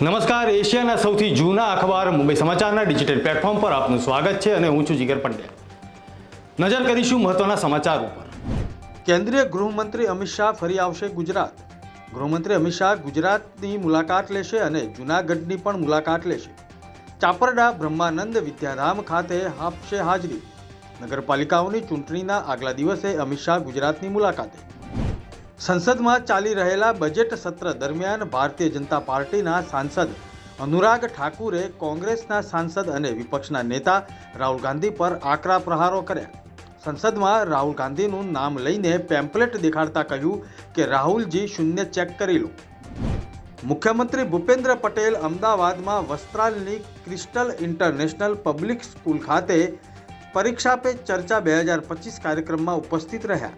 નમસ્કાર, એશિયાના સૌથી જૂના અખબાર મુંબઈ સમાચારના ડિજિટલ પ્લેટફોર્મ પર આપનું સ્વાગત છે અને હું છું જીગર પંડ્યા. નજર કરીશું મહત્વના સમાચાર ઉપર. કેન્દ્રીય ગૃહમંત્રી અમિત શાહ ફરી આવશે ગુજરાત. ગૃહમંત્રી અમિત શાહ ગુજરાતની મુલાકાત લેશે અને જૂનાગઢની પણ મુલાકાત લેશે. ચાપરડા, બ્રહ્માનંદ વિદ્યાધામ ખાતે આપશે હાજરી. નગરપાલિકાઓની ચૂંટણીના આગલા દિવસે અમિત શાહ ગુજરાતની મુલાકાતે. સંસદમાં ચાલી રહેલા બજેટ સત્ર દરમિયાન ભારતીય જનતા પાર્ટીના સાંસદ અનુરાગ ઠાકુરે કોંગ્રેસના સાંસદ અને વિપક્ષના નેતા રાહુલ ગાંધી પર આકરા પ્રહારો કર્યા. સંસદમાં રાહુલ ગાંધીનું નામ લઈને પેમ્પલેટ દેખાડતા કહ્યું કે રાહુલજી શૂન્ય ચેક કરી લો. મુખ્યમંત્રી ભૂપેન્દ્ર પટેલ અમદાવાદમાં વસ્ત્રાલની ક્રિસ્ટલ ઇન્ટરનેશનલ પબ્લિક સ્કૂલ ખાતે પરીક્ષા પે ચર્ચા બે હજાર પચીસ કાર્યક્રમમાં ઉપસ્થિત રહ્યા.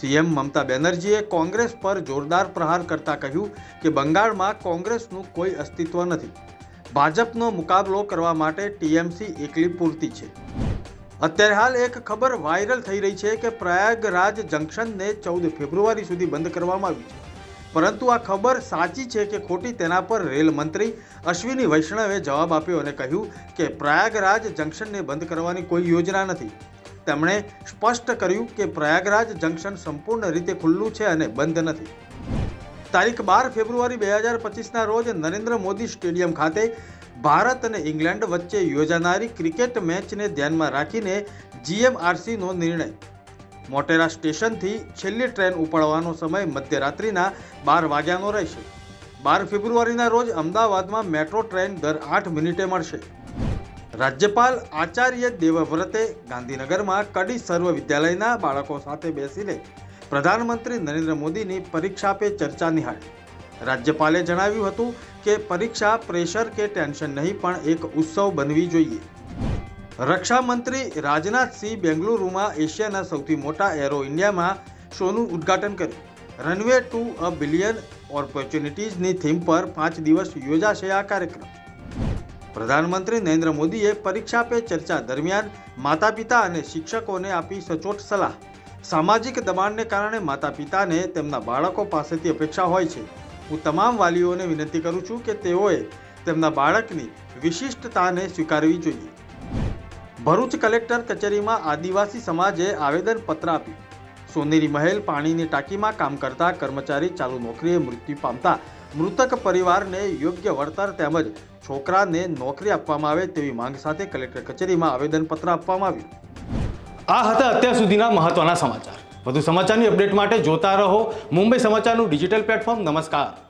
સીએમ મમતા બેનર્જીએ કોંગ્રેસ પર જોરદાર પ્રહાર કરતા કહ્યું કે બંગાળમાં કોંગ્રેસનું કોઈ અસ્તિત્વ નથી. ભાજપનો મુકાબલો કરવા માટે ટીએમસી એકલી પૂરતી છે. અત્યારે હાલ એક ખબર વાયરલ થઈ રહી છે કે પ્રયાગરાજ જંકશનને ચૌદ ફેબ્રુઆરી સુધી બંધ કરવામાં આવ્યું છે. પરંતુ આ ખબર સાચી છે કે ખોટી તેના પર રેલ મંત્રી અશ્વિની વૈષ્ણવે જવાબ આપ્યો અને કહ્યું કે પ્રયાગરાજ જંકશનને બંધ કરવાની કોઈ યોજના નથી. તેમણે સ્પષ્ટ કર્યું કે પ્રયાગરાજ જંકશન સંપૂર્ણ રીતે ખુલ્લું છે અને બંધ નથી. તારીખ બાર ફેબ્રુઆરી બે હજાર પચીસના રોજ નરેન્દ્ર મોદી સ્ટેડિયમ ખાતે ભારત અને ઇંગ્લેન્ડ વચ્ચે યોજાનારી ક્રિકેટ મેચને ધ્યાનમાં રાખીને જીએમઆરસીનો નિર્ણય. મોટેરા સ્ટેશનથી છેલ્લી ટ્રેન ઉપાડવાનો સમય મધ્યરાત્રિના બાર વાગ્યાનો રહેશે. બાર ફેબ્રુઆરીના રોજ અમદાવાદમાં મેટ્રો ટ્રેન દર આઠ મિનિટે મળશે. રાજ્યપાલ આચાર્ય દેવવ્રતે ગાંધીનગરમાં કડી સર્વ વિદ્યાલયના બાળકો સાથે બેસીને પ્રધાનમંત્રી નરેન્દ્ર મોદીની પરીક્ષા પે ચર્ચા નિહાળી. રાજ્યપાલે જણાવ્યું હતું કે પરીક્ષા પ્રેશર કે ટેન્શન નહીં, પણ એક ઉત્સવ બનવી જોઈએ. રક્ષામંત્રી રાજનાથસિંહ બેંગલુરુમાં એશિયાના સૌથી મોટા એરો ઇન્ડિયામાં શોનું ઉદ્ઘાટન કર્યું. રનવે ટુ અ બિલિયન ઓપોર્ચ્યુનિટીઝની થીમ પર પાંચ દિવસ યોજાશે આ કાર્યક્રમ. પ્રધાનમંત્રી નરેન્દ્ર મોદીએ પરીક્ષા પે ચર્ચા દરમિયાન માતા પિતા અને શિક્ષકોને આપી સચોટ સલાહ. સામાજિક દબાણને કારણે માતા પિતાને તેમના બાળકો પાસેથી અપેક્ષા હોય છે. હું તમામ વાલીઓને વિનંતી કરું છું કે તેઓએ તેમના બાળકની વિશિષ્ટતાને સ્વીકારવી જોઈએ. ભરૂચ કલેક્ટર કચેરીમાં આદિવાસી સમાજે આવેદનપત્ર આપ્યું. સોનેરી મહેલ પાણીની ટાંકીમાં કામ કરતા કર્મચારી ચાલુ નોકરીએ મૃત્યુ પામતા. મૃતક પરિવારને યોગ્ય વળતર તેમજ છોકરાને નોકરી આપવામાં આવે તેવી માંગ સાથે કલેક્ટર કચેરીમાં આવેદનપત્ર આપવામાં આવ્યું. આ હતા અત્યાર સુધીના મહત્વના સમાચાર. વધુ સમાચારની અપડેટ માટે જોતા રહો મુંબઈ સમાચારનું ડિજિટલ પ્લેટફોર્મ. નમસ્કાર.